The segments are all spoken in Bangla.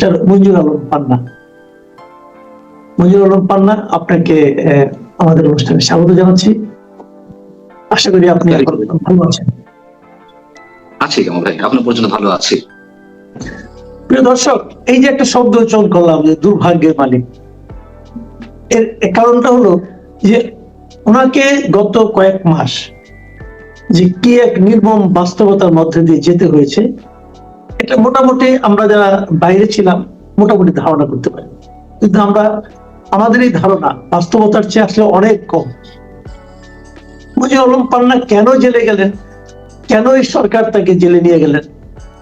মিস্টার মঞ্জুর আলম পান্না। মঞ্জুর আলম পান্না আপনাকে আমাদের অনুষ্ঠানে স্বাগত জানাচ্ছি। আশা করি আপনি ভালো আছেন। আছি কেমন ভাই? আপনার পর্যন্ত ভালো আছি। প্রিয় দর্শক এই যে একটা শব্দ উচ্চারণ করলাম যে দুর্ভাগ্যের মালিক। এর এর কারণটা হলো যে ওনাকে গত কয়েক মাস যে কি এক নির্মম বাস্তবতার মধ্যে দিয়ে যেতে হয়েছে এটা মোটামুটি আমরা যারা বাইরে ছিলাম, মোটামুটি ধারণা করতে পারি। কিন্তু আমরা, আমাদের এই ধারণা বাস্তবতার চেয়ে আসলে অনেক কম। মুজিবুর আলম পান্না কেন জেলে গেলেন? কেন এই সরকার তাকে জেলে নিয়ে গেলেন?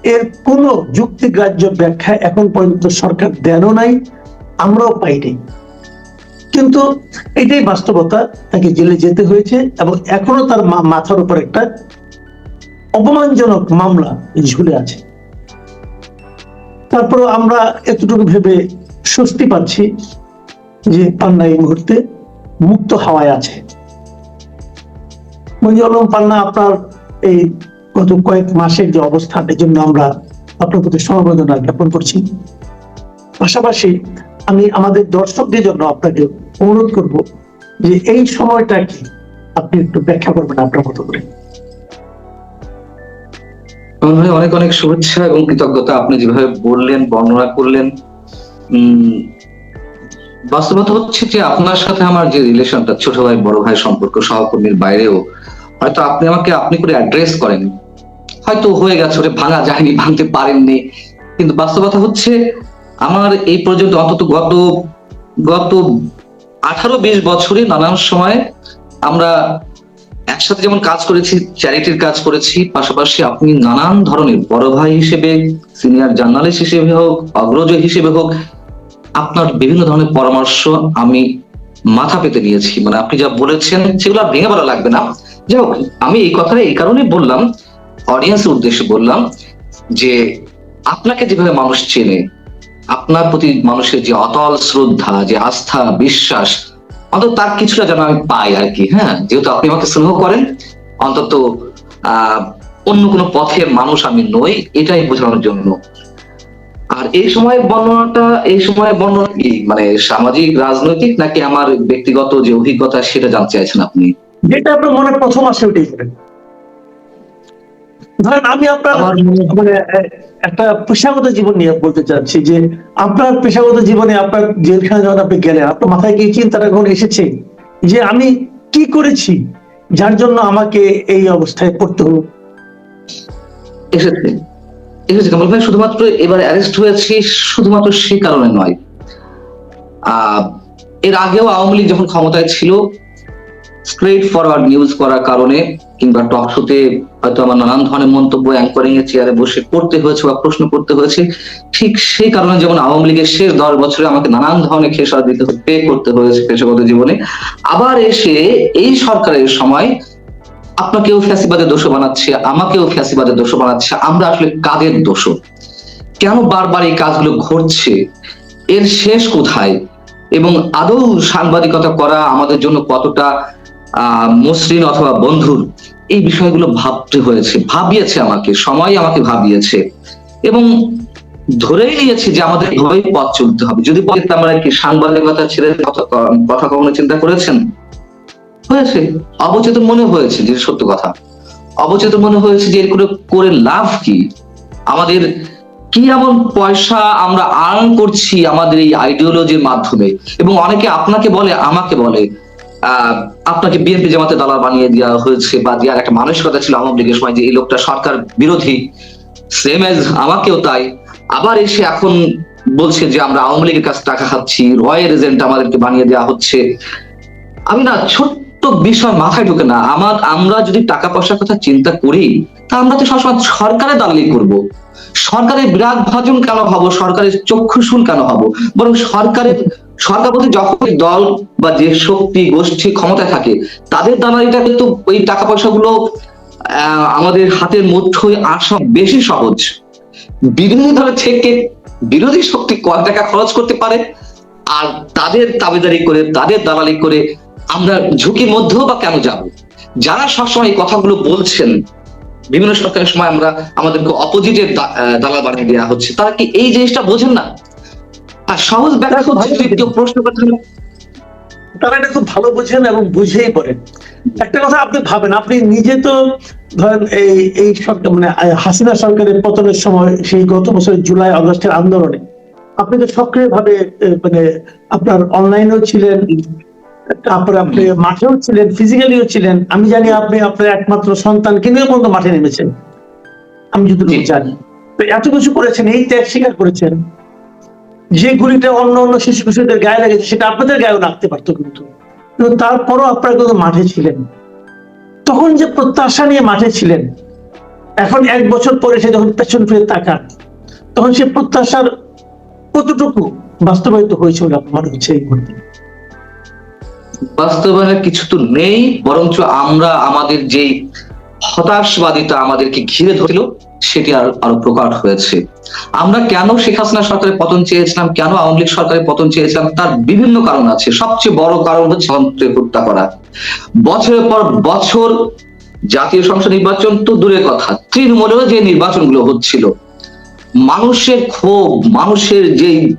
এর কোনো যুক্তিগ্রাহ্য ব্যাখ্যা এখন পর্যন্ত সরকার দেনও নাই, আমরাও পাইনি কিন্তু এটাই বাস্তবতা, তাকে জেলে যেতে হয়েছে এবং এখনও তার মাথার উপর একটা অপমানজনক মামলা ঝুলে আছে। তারপর আমরা এতটুকু ভেবে স্বস্তি পাচ্ছি যে পান্না এই মুহূর্তে মুক্ত হাওয়ায় আছে। মঞ্জুর পান্না, আপনার এই গত কয়েক মাসের যে অবস্থান, এই জন্য আমরা আপনার প্রতি সমবেদনা জ্ঞাপন করছি। পাশাপাশি আমি আমাদের দর্শকদের জন্য আপনাকে অনুরোধ করব যে এই সময়টা কি আপনি একটু ব্যাখ্যা করবেন আপনার মতো করে। আমার অনেক অনেক শুভেচ্ছা এবং কৃতজ্ঞতা। আপনি যেভাবে বললেন, বর্ণনা করলেন বাস্তবতা হচ্ছে যে আপনার সাথে আমার যে রিলেশনটা ছোট ভাই, বড় ভাই সম্পর্ক, সহকর্মীর বাইরেও, হয়তো আপনি আমাকে আপনি করে অ্যাড্রেস করেন। হয়তো হয়ে গেছে, ওটা ভাঙা যায়নি, ভাঙতে পারেননি। কিন্তু বাস্তবতা হচ্ছে, আমার এই পর্যন্ত অন্তত গত গত আঠারো, বিশ বছরে নানান সময় আমরা একসাথে যেমন কাজ করেছি, চ্যারিটির কাজ করেছি, পাশাপাশি আপনি নানান ধরনের বড় ভাই হিসেবে, সিনিয়র জার্নালিস্ট হিসেবে হোক, অগ্রজ হিসেবে হোক, আপনার বিভিন্ন ধরনের পরামর্শ আমি মাথা পেতে নিয়েছি মানে আপনি যা বলেছেন, সেগুলো আর ভেঙে বলা লাগবে না। যাই হোক, আমি এই কথাটা এই কারণে বললাম অডিয়েন্সের উদ্দেশ্যে বললাম যে, আপনাকে যেভাবে মানুষ চেনে, আপনার প্রতি মানুষের যে অতল শ্রদ্ধা, যে আস্থা, বিশ্বাস অন্তত তার কিছুটা যেন আমি পাই আর কি হ্যাঁ? যেহেতু আপনি আমাকে স্নেহ করেন অন্তত অন্য কোনো পথের মানুষ আমি নই এটাই বোঝানোর জন্য। আর এই সময় বর্ণনাটা এই সময় বর্ণনা কি? মানে সামাজিক রাজনৈতিক নাকি আমার ব্যক্তিগত যে অভিজ্ঞতা সেটা জানতে চাইছেন আপনি? যেটা আপনার মনে প্রথম আসে ওটাই ধরেন আমি আপনার মানে একটা পেশাগত জীবন নিয়ে বলতে চাচ্ছি যে আপনার পেশাগত জীবনে আপনার জেলখানে যখন আপনি গেলেন, আপনার মাথায় কি চিন্তাটা কখন এসেছে? যে আমি কি করেছি যার জন্য আমাকে এই অবস্থায় পড়তে হলো? এসেছে। এসেছে কামাল ভাই, শুধুমাত্র এবার অ্যারেস্ট হয়েছি শুধুমাত্র সে কারণে নয়। এর আগেও আওয়ামী লীগ যখন ক্ষমতায় ছিল স্ট্রেট ফরওয়ার্ড নিউজ করার কারণে কিংবা টক শোতে হয়তো আমার নানান ধরনের মন্তব্য অ্যাঙ্করিং এর চেয়ারে বসে করতে হয়েছে বা প্রশ্ন করতে হয়েছে, ঠিক সেই কারণে যেমন আওয়ামী লীগের শেষ দশ বছরে আমাকে নানান ধরনের খেসার দিতে পে করতে হয়েছে পেশাগত জীবনে। আবার এসে এই সরকারের সময় আপনাকেও ফ্যাসিবাদের দোষ বানাচ্ছে, আমাকেও ফ্যাসিবাদের দোষ বানাচ্ছে, আমরা আসলে কাদের দোষ? কেন বারবার এই কাজগুলো ঘটছে? এর শেষ কোথায়? এবং আদৌ সাংবাদিকতা করা আমাদের জন্য কতটা মসৃণ অথবা বন্ধুর এই বিষয়গুলো ভাবতে হয়েছে, ভাবিয়েছে আমাকে, সময় আমাকে ভাবিয়েছে এবং ধরেই নিয়েছি যে আমাদের এভাবেই পথ চলতে হবে। যদি আমরা কি সাংবাদিকতা ছেড়ে কথা কখনো চিন্তা করেছেন? হয়েছে। অবচেতন মনে হয়েছে যে সত্য কথা। অবচেতন মনে হয়েছে যে এর করে লাভ কি? আমাদের কি এমন পয়সা আমরা আর্ন করছি আমাদের এই আইডিওলজির মাধ্যমে? এবং অনেকে আপনাকে বলে, আমাকে বলে আপনাকে বিএনপি জামাতে দালাল বানিয়ে দেওয়া হয়েছে বা দেওয়ার একটা মানসিকতা ছিল আওয়ামী লীগের সময় যে এই লোকটা সরকার বিরোধী সেম এজ আমাকেও তাই। আবার এসে এখন বলছে যে আমরা আওয়ামী লীগের কাছে টাকা খাচ্ছি রয়ের এজেন্ট আমাদেরকে বানিয়ে দেওয়া হচ্ছে। আমি না ছোট্ট বিষয় মাথায় ঢুকে না। আমার, আমরা যদি টাকা পয়সার কথা চিন্তা করি, তা আমরা তো সবসময় সরকারের দালালি করব। সরকারের বিরাট ভাজন কেন হব সরকারের চক্ষুশুন কেন হব বরং সরকারের সরকার প্রতি যখন দল বা যে শক্তি, গোষ্ঠী ক্ষমতায় থাকে, তাদের দালালিটা কিন্তু ওই টাকা পয়সাগুলো আমাদের হাতের মুঠোয় আসা বেশি সহজ। বিরোধী দলের থেকে বিরোধী শক্তি কয় টাকা খরচ করতে পারে, আর তাদের দাবিদারি করে, তাদের দালালি করে আমরা ঝুঁকির মধ্যেও বা কেন যাব? যারা সবসময় এই কথাগুলো বলছেন, বিভিন্ন সরকারের সময় আমরা আমাদেরকে অপোজিটের দালাল বানিয়ে দেওয়া হচ্ছে, তারা কি এই জিনিসটা বোঝেন না? না সহজ ব্যাখ্যা হচ্ছে যদি কেউ প্রশ্ন তারা এটা খুব ভালো বোঝেন এবং বুঝেই পড়েন একটা কথা আপনি ভাবেন আপনি নিজে তো ধরেন এই এই সরকার মানে হাসিনা সরকারের পতনের সময় সেই গত বছরের জুলাই আগস্টের আন্দোলনে আপনি তো সক্রিয় ভাবে মানে আপনার অনলাইনেও ছিলেন তারপরে আপনি মাঠেও ছিলেন ফিজিক্যালিও ছিলেন। আমি জানি আপনি আপনার একমাত্র সন্তানকে নিয়ে পর্যন্ত মাঠে নেমেছেন? আমি জি। জানি। তো এত কিছু করেছেন এই ত্যাগ স্বীকার করেছেন। যে গুলিটা অন্য অন্য শিশু কিশোরদের গায়ে লেগেছে, সেটা আপনাদের গায়েও লাগতে পারতো কিন্তু। কিন্তু তারপরও আপনারা কিন্তু মাঠে ছিলেন। তখন যে প্রত্যাশা নিয়ে মাঠে ছিলেন, এখন এক বছর পরে সে যখন পেছন ফিরে তাকান, তখন সে প্রত্যাশার কতটুকু বাস্তবায়িত হয়েছে বলে আপনার হচ্ছে এই মুহূর্তে? বাস্তবায়নের কিছু তো নেই, বরঞ্চ আমরা আমাদের যেই হতাশবাদিতা আমাদেরকে ঘিরে ধরছিল সেটি আর আরও প্রকট হয়েছে। আমরা কেন শেখ হাসিনা সরকারের পতন চেয়েছিলাম? কেন আওয়ামী লীগ সরকারের পতন চেয়েছিলাম? তার বিভিন্ন কারণ আছে। সবচেয়ে বড় কারণ হচ্ছে যন্ত্রে হত্যা করা। বছরের পর বছর জাতীয় সংসদ নির্বাচন তো দূরের কথা। তৃণমূলেও যে নির্বাচনগুলো হচ্ছিল, মানুষের ক্ষোভ, মানুষের যেই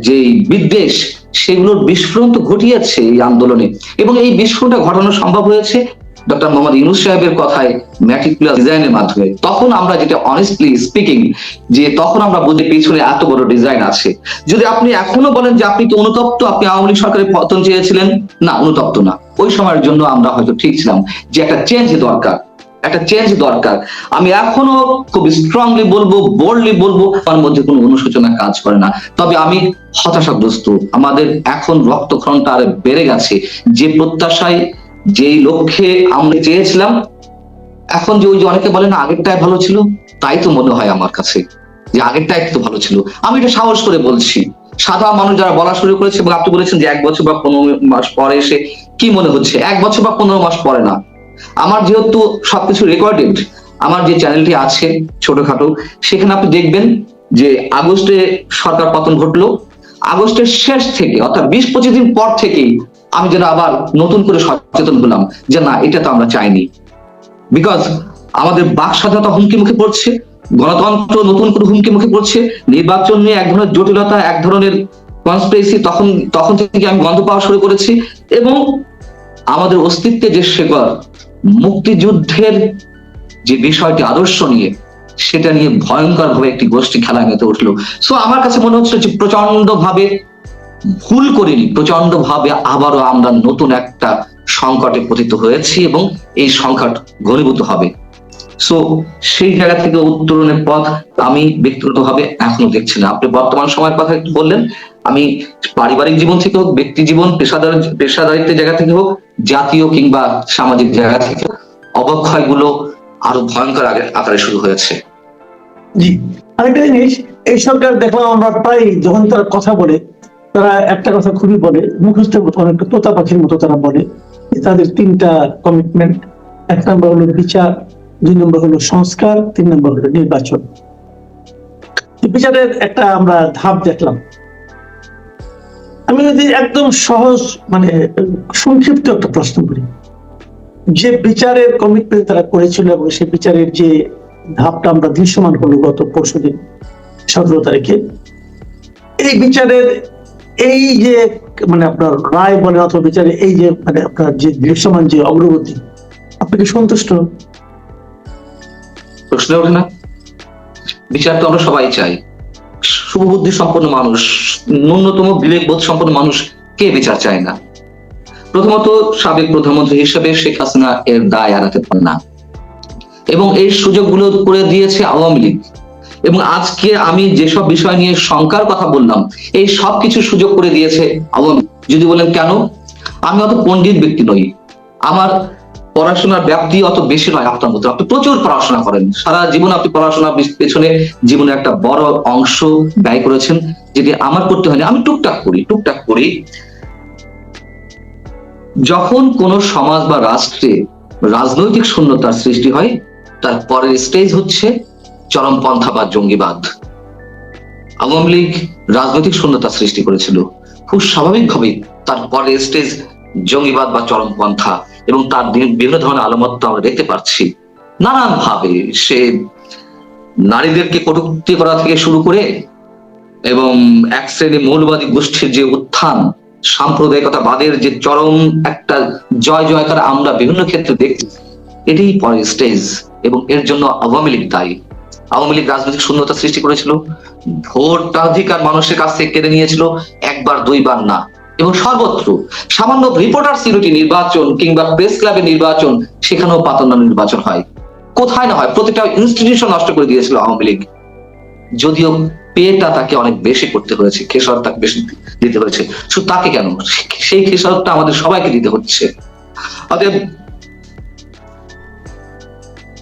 যেই বিদ্বেষ, সেগুলোর বিস্ফোরণ তো ঘটিয়েছে এই আন্দোলনে। এবং এই বিস্ফোরণটা ঘটানো সম্ভব হয়েছে ডক্টর মোহাম্মদ ইউনুস সাহেবের কথায় ম্যাটিকুলার ডিজাইনের মাধ্যমে, তখন আমরা যেটা অনেস্টলি স্পিকিং যে তখন আমরা বুঝি পিছনে এত বড় ডিজাইন আছে। যদি আপনি এখনও বলেন যে আপনি কি অনুতপ্ত, আপনি আওয়ামী লীগ সরকারের পতন চেয়েছিলেন? না, অনুতপ্ত না। ওই সময়ের জন্য আমরা হয়তো ঠিক ছিলাম যে একটা চেঞ্জ দরকার। একটা চেঞ্জ দরকার। আমি এখনও খুব স্ট্রংলি বলব বোল্ডলি বলব তার মধ্যে কোনো অনুশোচনা কাজ করে না। তবে আমি হতাশাগ্রস্ত। আমাদের এখন রক্তক্ষরণটা আরও বেড়ে গেছে। যে প্রত্যাশায় যেই লক্ষ্যে আমরা চেয়েছিলাম, এখন যে ওই যে অনেকে বলে না, আগেরটাই ভালো ছিল, তাই তো মনে হয় আমার কাছে যে আগেরটাই তো ভালো ছিল। আমি এটা সাহস করে বলছি সাধারণ মানুষ যারা বলা শুরু করেছে, এবং আপনি বলেছেন যে এক বছর বা পনেরো মাস পরে এসে কি মনে হচ্ছে? এক বছর বা পনেরো মাস পরে না। আমার যেহেতু সবকিছু রেকর্ডেড আমার যে চ্যানেলটি আছে ছোটখাটো, সেখানে আপনি দেখবেন যে আগস্টে সরকার পতন ঘটলো। আগস্টের শেষ থেকে, অর্থাৎ বিশ পঁচিশ দিন পর থেকেই আমি যেন আবার নতুন করে সচেতন হলাম যে না, এটা তো আমরা চাইনি। বিকজ আমাদের বাক স্বাধীনতা হুমকি মুখে পড়ছে, গণতন্ত্র নতুন করে হুমকি মুখে পড়ছে, নির্বাচন নিয়ে এক ধরনের জটিলতা, এক ধরনের কনস্পিরেসি তখন তখন থেকে আমি গন্ধ পাওয়া শুরু করেছি এবং আমাদের অস্তিত্বে যে শেকড়, মুক্তিযুদ্ধের যে বিষয়টি আদর্শ নিয়ে, সেটা নিয়ে ভয়ঙ্কর ভাবে একটি গোষ্ঠী খেলা মেতে উঠল। সো আমার কাছে মনে হচ্ছে যে প্রচণ্ড ভাবে ভুল করিনি প্রচণ্ড ভাবে আবারও আমরা নতুন একটা সংকটে পতিত হয়েছি এবং এই সংকট ঘনীভূত হবে। সো সেই জায়গা থেকে উত্তরণের পথ আমি ব্যক্তিগতভাবে এখনও দেখছি না। আপনি বর্তমান সময়ের কথা একটু বললেন আমি পারিবারিক জীবন থেকে হোক ব্যক্তি জীবন পেশাদার পেশাদারিত্বের জায়গা থেকে হোক জাতীয় কিংবা সামাজিক জায়গা থেকে হোক, অবক্ষয়গুলো আরও ভয়ঙ্কর আকারে শুরু হয়েছে। জি। আরেকটা জিনিস এই সরকার দেখলাম আমরা প্রায় যখন তারা কথা বলে তারা একটা কথা খুবই বলে, মুখস্থ অনেকটা তোতা পাখির মতো তারা বলে তাদের তিনটা কমিটমেন্ট এক নম্বর হলো বিচার, দুই নম্বর হলো সংস্কার, তিন নম্বর হলো নির্বাচন। বিচারের একটা আমরা ধাপ দেখলাম। আমি যদি একদম সহজ মানে সংক্ষিপ্ত একটা প্রশ্ন করি। যে বিচারের কমিটমেন্ট তারা করেছিল এবং সেই বিচারের যে ধাপটা আমরা দৃশ্যমান হলো গত পরশু দিন সতেরো তারিখে, এই বিচারের এই যে মানে আপনার রায় বলে অথবা বিচারে এই যে মানে আপনার যে দৃশ্যমান যে অগ্রগতি, আপনি কি সন্তুষ্ট? প্রশ্ন ওঠে না। বিচার তো আমরা সবাই চাই। শুভবুদ্ধি সম্পন্ন মানুষ, ন্যূনতম বিবেকবোধ সম্পন্ন মানুষ কে বিচার চায় না? প্রথমত সাবেক প্রধানমন্ত্রী হিসেবে শেখ হাসিনা এর দায় এড়াতে পারে না। এবং এই সুযোগগুলো করে দিয়েছে আওয়ামী লীগ। এবং আজকে আমি যেসব বিষয় নিয়ে শঙ্কার কথা বললাম, এই সব কিছু সুযোগ করে দিয়েছে আওয়ামী যদি বলেন কেন? আমি অত পণ্ডিত ব্যক্তি নই। আমার পড়াশোনার ব্যাপ্তি অত বেশি নয় আপনার মতো আপনি প্রচুর পড়াশোনা করেন। সারা জীবন আপনি পড়াশোনার বিস- পেছনে জীবনে একটা বড় অংশ ব্যয় করেছেন, যেটি আমার করতে হয়নি। আমি টুকটাক করি টুকটাক করি। যখন কোন সমাজ বা রাষ্ট্রে রাজনৈতিক শূন্যতার সৃষ্টি হয়, তার পরের স্টেজ হচ্ছে চরমপন্থা বা জঙ্গিবাদ। আওয়ামী লীগ রাজনৈতিক শূন্যতা সৃষ্টি করেছিল। খুব স্বাভাবিকভাবেই তার পরের স্টেজ জঙ্গিবাদ বা চরমপন্থা এবং তার বিভিন্ন ধরনের আলমত্ত আমরা দেখতে পাচ্ছি। নানান ভাবে সে নারীদেরকে কটুক্তি করা থেকে শুরু করে এবং এক শ্রেণি মৌলবাদী গোষ্ঠীর যে উত্থান, সাম্প্রদায়িকতাবাদের যে চরম একটা জয় জয়কার আমরা বিভিন্ন ক্ষেত্রে দেখছি, এটাই পরে স্টেজ এবং এর জন্য আওয়ামী লীগ দায়ী। আওয়ামী লীগ রাজনৈতিক শূন্যতা সৃষ্টি করেছিল। ভোটাধিকার মানুষের কাছ থেকে কেড়ে নিয়েছিল, একবার দুইবার না। এবং সর্বত্র সামান্য রিপোর্টার সিউরিটি নির্বাচন কিংবা প্রেস ক্লাবের নির্বাচন, সেখানেও পাতন্য নির্বাচন হয়। কোথায় না হয় প্রতিটা ইনস্টিটিউশন নষ্ট করে দিয়েছিল আওয়ামী লীগ। যদিও পেটা তাকে অনেক বেশি করতে হয়েছে খেসারত তাকে বেশি দিতে হয়েছে। শুধু তাকে কেন? সেই খেসারতটা আমাদের সবাইকে দিতে হচ্ছে। অতএব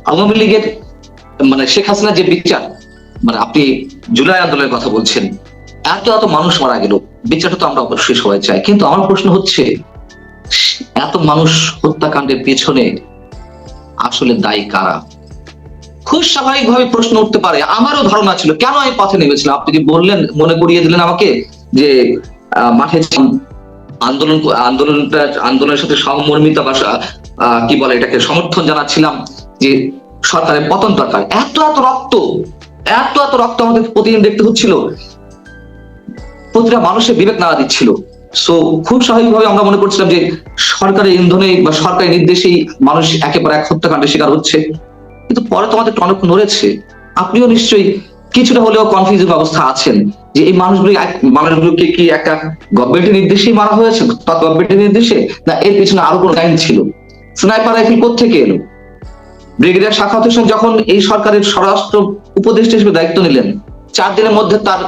আওয়ামী লীগের মানে শেখ হাসিনার যে বিচার মানে আপনি জুলাই আন্দোলনের কথা বলছেন, এত এত মানুষ মারা গেল, বিচারটা তো আমরা অবশ্যই সবাই চাই। কিন্তু আমার প্রশ্ন হচ্ছে, এত মানুষ হত্যাকাণ্ডের পেছনে আসলে দায়ী কারা? খুব স্বাভাবিকভাবে প্রশ্ন উঠতে পারে, আমারও ধারণা ছিল, কেন আমি পথে নেমেছিলাম? আপনি যে বললেন, মনে করিয়ে দিলেন আমাকে যে মাঠে আন্দোলন, আন্দোলনটা, আন্দোলনের সাথে সহমর্মিতা বা কি বলে এটাকে সমর্থন জানাচ্ছিলাম যে সরকারের পতন দরকার। এত এত রক্ত, এত এত রক্ত আমাদের প্রতিদিন দেখতে হচ্ছিল। প্রতিটা মানুষের বিবেক নাড়া দিচ্ছিল। সো খুব স্বাভাবিকভাবে আমরা মনে করছিলাম যে সরকারের ইন্ধনে বা সরকারি নির্দেশেই মানুষ একেবারে এক হত্যাকাণ্ডের শিকার হচ্ছে। কিন্তু পরে তো আমাদের টনক নড়েছে। আপনিও নিশ্চয়ই কিছুটা হলেও কনফিউজিং অবস্থা আছেন যে এই মানুষগুলি মানুষগুলোকে কি একটা গভর্নমেন্টের নির্দেশেই মারা হয়েছে গভর্নমেন্টের নির্দেশে? না এর পিছনে আরও কোনো লাইন ছিল? স্নাইপার রাইফেল কোথেকে এলো? ব্রিগেডিয়ার শাখাত হোসেন যখন এই সরকারের স্বরাষ্ট্র উপদেষ্টা হিসেবে দায়িত্ব নিলেন, চার দিনের মধ্যে তার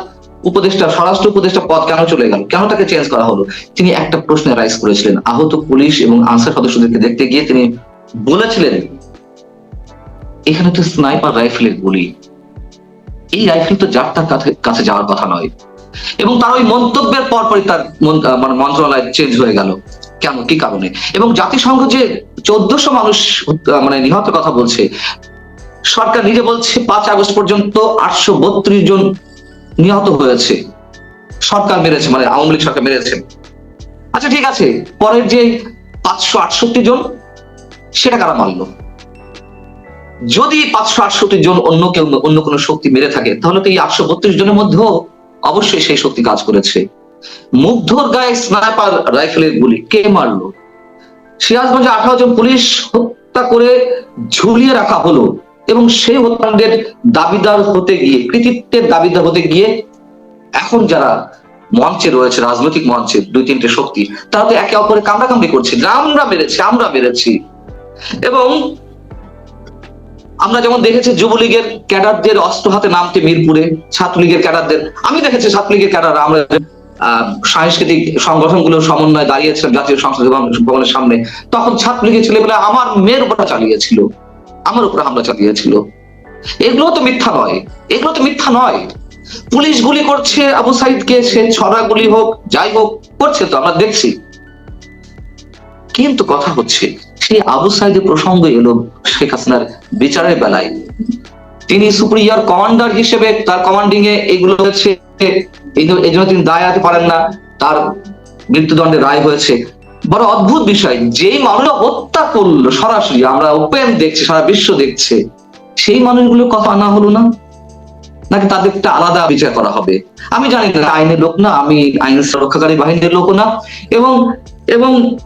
উপদেষ্টা, স্বরাষ্ট্র উপদেষ্টা পদ কেন চলে গেল? কেন তাকে চেঞ্জ করা হলো? তিনি একটা প্রশ্নে রাইজ করেছিলেন। আহত পুলিশ এবং আনসার সদস্যদেরকে দেখতে গিয়ে তিনি বলেছিলেন, এখানে তো স্নাইপার রাইফেলের গুলি। এই রাইফেল তো যার তার কাছে- যাওয়ার কথা নয়। এবং তার ওই মন্তব্যের পরপরই তার মানে মন্ত্রণালয় চেঞ্জ হয়ে গেল। কেন, কি কারণে? এবং জাতিসংঘ যে চোদ্দশো মানুষ মানে নিহত কথা বলছে, সরকার নিজে বলছে পাঁচ আগস্ট পর্যন্ত আটশো বত্রিশ জন নিহত হয়েছে। সরকার মেরেছে মানে আওয়ামী লীগ সরকার মেরেছে। আচ্ছা ঠিক আছে, পরের যে পাঁচশো আটষট্টি জন, সেটা কারা মারলো যদি পাঁচশো আটষট্টি জন অন্য কেউ, অন্য কোনো শক্তি মেরে থাকে, তাহলে তো এই আটশো বত্রিশ জনের মধ্যেও অবশ্যই সেই শক্তি কাজ করেছে। মুগ্ধর গায়ে স্নাইপার রাইফেলের গুলি। কে মারলো? সিরাজগঞ্জে আঠারো জন পুলিশ হত্যা করে ঝুলিয়ে রাখা হলো এবং সেই হত্যাকাণ্ডের দাবিদার হতে গিয়ে, কৃতিত্বের দাবিদার হতে গিয়ে এখন যারা মঞ্চে রয়েছে, রাজনৈতিক মঞ্চে, দুই তিনটে শক্তি, তারা তো একে অপরে কামড়াকামড়ি করছে। আমরা মেরেছি আমরা মেরেছি। এবং আমরা যেমন দেখেছি যুবলীগের ক্যাডারদের অস্ত্র হাতে নামতে মিরপুরে, ছাত্রলীগের ক্যাডারদের। আমি দেখেছি ছাত্রলীগের ক্যাডার আমরা সাংস্কৃতিক সংগঠনগুলোর সমন্বয়ে দাঁড়িয়েছিলাম জাতীয় সংসদ ভবনের সামনে। তখন ছাত্রলীগের ছেলেমেয়েরা আমার মেয়ের উপর চালিয়েছিল। আমার উপরে হামলা চালিয়েছিল। এগুলো তো মিথ্যা নয়। এগুলো তো মিথ্যা নয়। পুলিশ গুলি করছে আবু সাইদকে, সে ছড়া গুলি হোক, যাই হোক, করছে তো, আমরা দেখছি। কিন্তু কথা হচ্ছে, সেই আবু সাইদের প্রসঙ্গ এলো শেখ হাসিনার বিচারের বেলায়। তিনি সুপ্রিয়ার কমান্ডার হিসেবে তার কমান্ডিং এ এগুলো হচ্ছে এই জন্য- তিনি দায় আনতে পারেন না। তার মৃত্যুদণ্ডের রায় হয়েছে। বড় অদ্ভুত বিষয়, যেই মানুষ হত্যা করল সরাসরি, আমরা ওপেন দেখছি, সারা বিশ্ব দেখছে, সেই মানুষগুলোর কথা আনা হলো না? নাকি তাদের একটা আলাদা বিচার করা হবে? আমি জানি না, আইনের লোক না, আমি আইন রক্ষাকারী বাহিনীর লোক না। এবং এবং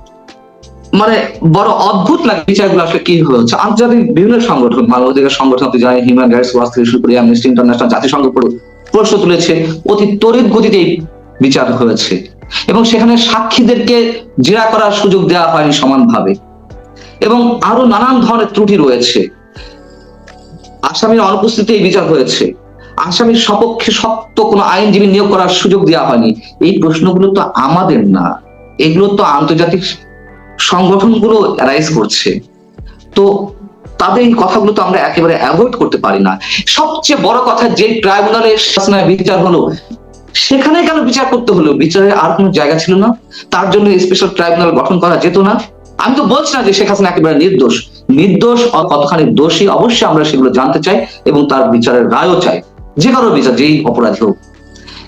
মানে বড় অদ্ভুত লাগে বিচারগুলো আসলে কি হচ্ছে আন্তর্জাতিক বিভিন্ন সংগঠন, মানবাধিকার সংগঠন, আপনি জানেন হিউম্যান রাইটস ওয়াচ থেকে শুরু করে অ্যামনেস্টি ইন্টারন্যাশনাল জাতিসংঘ পর্যন্ত প্রশ্ন তুলেছে, অতি তড়িৎ গতিতে বিচার হয়েছে। এবং সেখানে সাক্ষীদেরকে জেরা করার সুযোগ দেওয়া হয়নি সমানভাবে। এবং আরও নানান ধরনের ত্রুটি রয়েছে। আসামির অনুপস্থিতিতে এই বিচার হয়েছে। আসামির সপক্ষে শক্ত কোনো আইনজীবী নিয়োগ করার সুযোগ দেওয়া হয়নি। এই প্রশ্নগুলো তো আমাদের না। এগুলো তো আন্তর্জাতিক সংগঠনগুলো রাইজ করছে। তো তাদের এই কথাগুলো তো আমরা একেবারে অ্যাভয়েড করতে পারি না। সবচেয়ে বড় কথা যে ট্রাইব্যুনালে শাসনায় বিচার হলো, সেখানে কেন বিচার করতে হলো? বিচারের আর কোনো জায়গা ছিল না। তার জন্য স্পেশাল ট্রাইব্যুনাল গঠন করা যেত না। আমি তো বলছি না যে শেখ হাসিনা একেবারে নির্দোষ। নির্দোষ কতখানি দোষী অবশ্যই আমরা সেগুলো জানতে চাই এবং তার বিচারের রায়ও চাই। যে কারও বিচার, যেই অপরাধী হোক।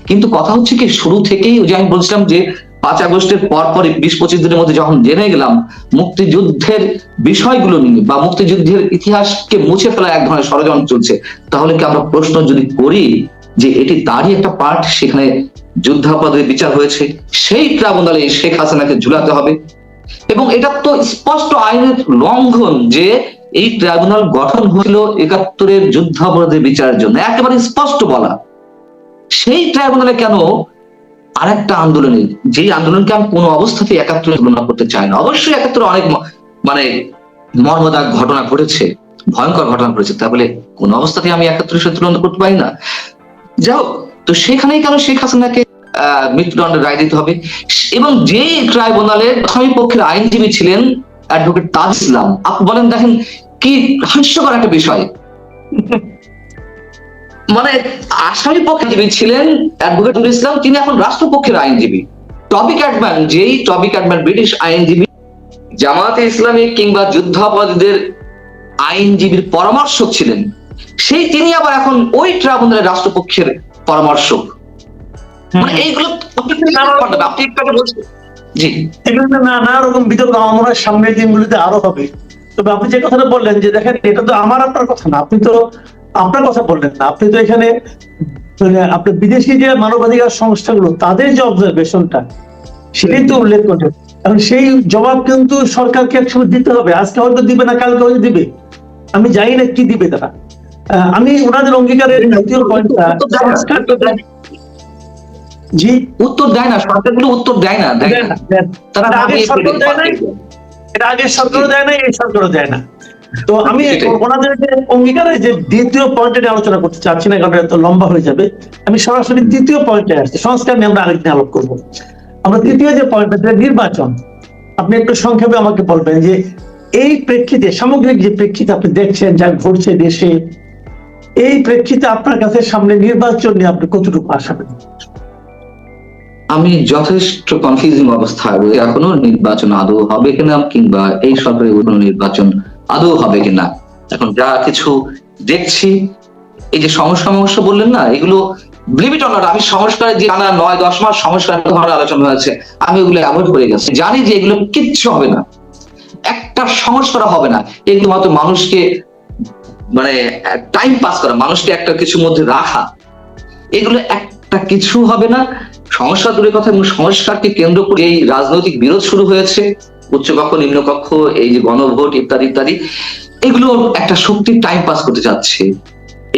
কিন্তু কথা হচ্ছে কি, শুরু থেকেই যে আমি বলছিলাম যে পাঁচ আগস্টের পর পরই বিশ পঁচিশ দিনের মধ্যে যখন জেনে গেলাম, মুক্তিযুদ্ধের বিষয়গুলো নিয়ে বা মুক্তিযুদ্ধের ইতিহাসকে মুছে ফেলা এক ধরনের ষড়যন্ত্র চলছে, তাহলে কি আমরা প্রশ্ন যদি করি যে এটি তারই একটা পার্ট সেখানে যুদ্ধাপরাধের বিচার হয়েছে, সেই ট্রাইব্যুনালে শেখ হাসিনাকে ঝুলাতে হবে? এবং এটা তো স্পষ্ট আইনের লঙ্ঘন যে এই ট্রাইব্যুনাল গঠন হলো একাত্তরের যুদ্ধাপরাধের বিচারের জন্য, একেবারে স্পষ্ট বলা। সেই ট্রাইব্যুনালে কেন আরেকটা আন্দোলনে যে আন্দোলনকে আমি কোনো অবস্থাতেই একাত্তরে তুলনা করতে চাই না। অবশ্যই একাত্তরে অনেক মানে মর্মদাক ঘটনা ঘটেছে ভয়ঙ্কর ঘটনা ঘটেছে তা বলে কোন অবস্থাতেই আমি একাত্তরের সাথে তুলনা করতে পারি না। যাও তো সেখানেই কেন শেখ হাসিনাকে আহ, মৃত্যুদণ্ডের রায় দিতে হবে? এবং যে ট্রাইব্যুনালের আসামি পক্ষের আইনজীবী ছিলেন অ্যাডভোকেট তাজ ইসলাম আপনি বলেন দেখেন কি হাস্যকর একটা বিষয়। মানে আসামি পক্ষে আইনজীবী ছিলেন অ্যাডভোকেট তাজুল ইসলাম তিনি এখন রাষ্ট্রপক্ষের আইনজীবী। টবি ক্যাটম্যান যেই টবি ক্যাটম্যান ব্রিটিশ আইনজীবী জামাতে ইসলামী কিংবা যুদ্ধাপরাধীদের আইনজীবীর পরামর্শক ছিলেন। সেই তিনি আবার এখন ওই ট্রাইব্যুনালের রাষ্ট্রপক্ষের পরামর্শক। মানে এইগুলো আপনি জি। নানা রকম বিতর্ক আমার সামনের দিনগুলিতে আরও হবে। তবে আপনি যে কথাটা বললেন যে দেখেন এটা তো আমার আপনার কথা না আপনি তো আপনার কথা বললেন না। আপনি তো এখানে মানে আপনি বিদেশি যে মানবাধিকার সংস্থাগুলো তাদের যে অবজারভেশনটা সেটাই তো উল্লেখ করলেন এখন সেই জবাব কিন্তু সরকারকে একসময় দিতে হবে। আজকে হয়তো দিবে না কালকে হয়তো দিবে। আমি জানি না কি দিবে তারা। আমি ওনাদের অঙ্গীকারের দ্বিতীয় পয়েন্টটা জি? উত্তর দেয় না। সরকারগুলো উত্তর দেয় না। দেয় না। না, তারা আগে সরকার দেয় নাই। এটা আগে সরকারও দেয় না এই সরকারও দেয় না। তো আমি ওনাদের যে অঙ্গীকারে যে দ্বিতীয় পয়েন্টে আলোচনা করতে চাচ্ছি না কারণ এত লম্বা হয়ে যাবে। আমি সরাসরি তৃতীয় পয়েন্টে আসছি। সংস্কার নিয়ে আমরা আরেকদিন আলোক করব। আমরা তৃতীয় যে পয়েন্টটা সেটা নির্বাচন। আপনি একটু সংক্ষেপে আমাকে বলবেন যে এই প্রেক্ষিতে সামগ্রিক যে প্রেক্ষিতে আপনি দেখছেন যা ঘটছে দেশে এই প্রেক্ষিতে আপনার কাছে সামনে নির্বাচন নিয়ে আপনি কতটুকু আশাবাদী আমি যথেষ্ট কনফিউজিং অবস্থায় রয়েছে এখনও নির্বাচন আদৌ হবে কিনা কিংবা এই সরকারের কোনো নির্বাচন আদৌ হবে কিনা? এখন যা কিছু দেখছি, এই যে সংস্কার মহস্য বললেন না, এগুলো ব্লিমিট অনার আমি সংস্কারের যে টানা নয়, দশ মাস সংস্কার ধরনের আলোচনা হয়েছে, আমি ওগুলো অ্যাভয়েড করে গেছি। জানি যে এগুলো কিচ্ছু হবে না। একটা সংস্কার হবে না। এগুলো মাত্র মানুষকে মানে টাইম পাস করা, মানুষকে একটা কিছুর মধ্যে রাখা। এগুলো একটা কিছু হবে না। সংস্কার দূরের কথা এবং সংস্কারকে কেন্দ্র করে এই রাজনৈতিক বিরোধ শুরু হয়েছে। উচ্চকক্ষ, নিম্নকক্ষ, এই যে গণভোট ইত্যাদি ইত্যাদি, এগুলো একটা শক্তির টাইম পাস করতে যাচ্ছে।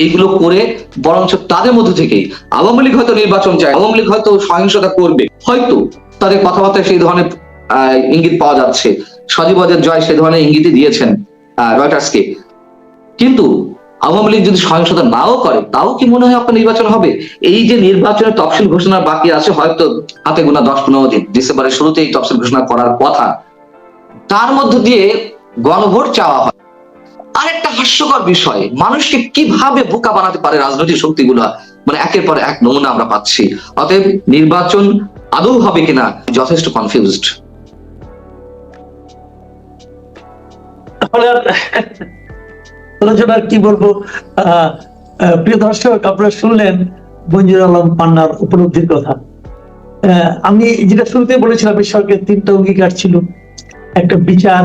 এইগুলো করে বরঞ্চ তাদের মধ্যে থেকে আওয়ামী লীগ হয়তো নির্বাচন চায়, আওয়ামী লীগ হয়তো সহিংসতা করবে, হয়তো তাদের কথাবার্তায় সেই ধরনের ইঙ্গিত পাওয়া যাচ্ছে। সজীবদের জয় সেই ধরনের ইঙ্গিতই দিয়েছেন রয়টার্সকে। কিন্তু আওয়ামী লীগ যদি সহিংসতা নাও করে, তাও কি মনে হয় আপনার নির্বাচন হবে? এই যে নির্বাচনের তফসিল ঘোষণা বাকি আছে, হয়তো হাতে গোনা দশ পনেরো দিন। ডিসেম্বরের শুরুতেই তফসিল ঘোষণা করার কথা। তার মধ্য দিয়ে গণভোট চাওয়া হয়। আরেকটা হাস্যকর বিষয়, মানুষকে কীভাবে বোকা বানাতে পারে রাজনৈতিক শক্তিগুলো? মানে একের পর এক নমুনা আমরা পাচ্ছি। অতএব নির্বাচন আদৌ হবে কিনা যথেষ্ট কনফিউজড কি বলব? প্রিয় দর্শক, আপনারা শুনলেন মঞ্জুর আলম পান্নার উপলব্ধির কথা। আমি যেটা শুরুতে বলেছিলাম সরকারের তিনটা অঙ্গীকার ছিল। একটা বিচার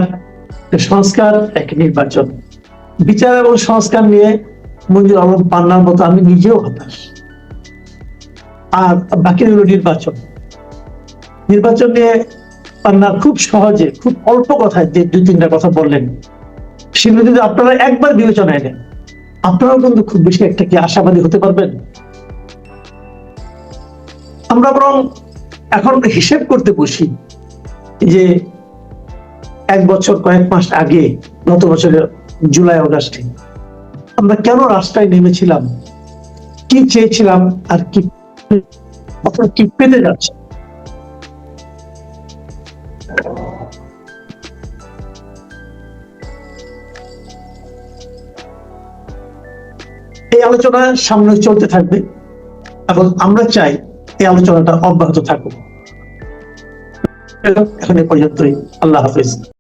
সংস্কার, একটা নির্বাচন। বিচার এবং সংস্কার নিয়ে মঞ্জুর আলম পান্নার মতো আমি নিজেও হতাশ। আর বাকি হলো নির্বাচন। নির্বাচন নিয়ে পান্না খুব সহজে, খুব অল্প কথায় যে দুই তিনটা কথা বললেন। সেগুলো যদি আপনারা একবার বিবেচনায় নেন, আপনারাও কিন্তু খুব বেশি একটা কি আশাবাদী হতে পারবেন? আমরা বরং এখন হিসেব করতে বসি যে এক বছর, কয়েক মাস আগে, গত বছরের জুলাই অগাস্টে আমরা কেন রাস্তায় নেমেছিলাম? কি চেয়েছিলাম? আর কি কি পেতে যাচ্ছে? এই আলোচনা সামনে চলতে থাকবে। এবং আমরা চাই এই আলোচনাটা অব্যাহত থাকুক। এখন এ পর্যন্তই। আল্লাহ হাফিজ।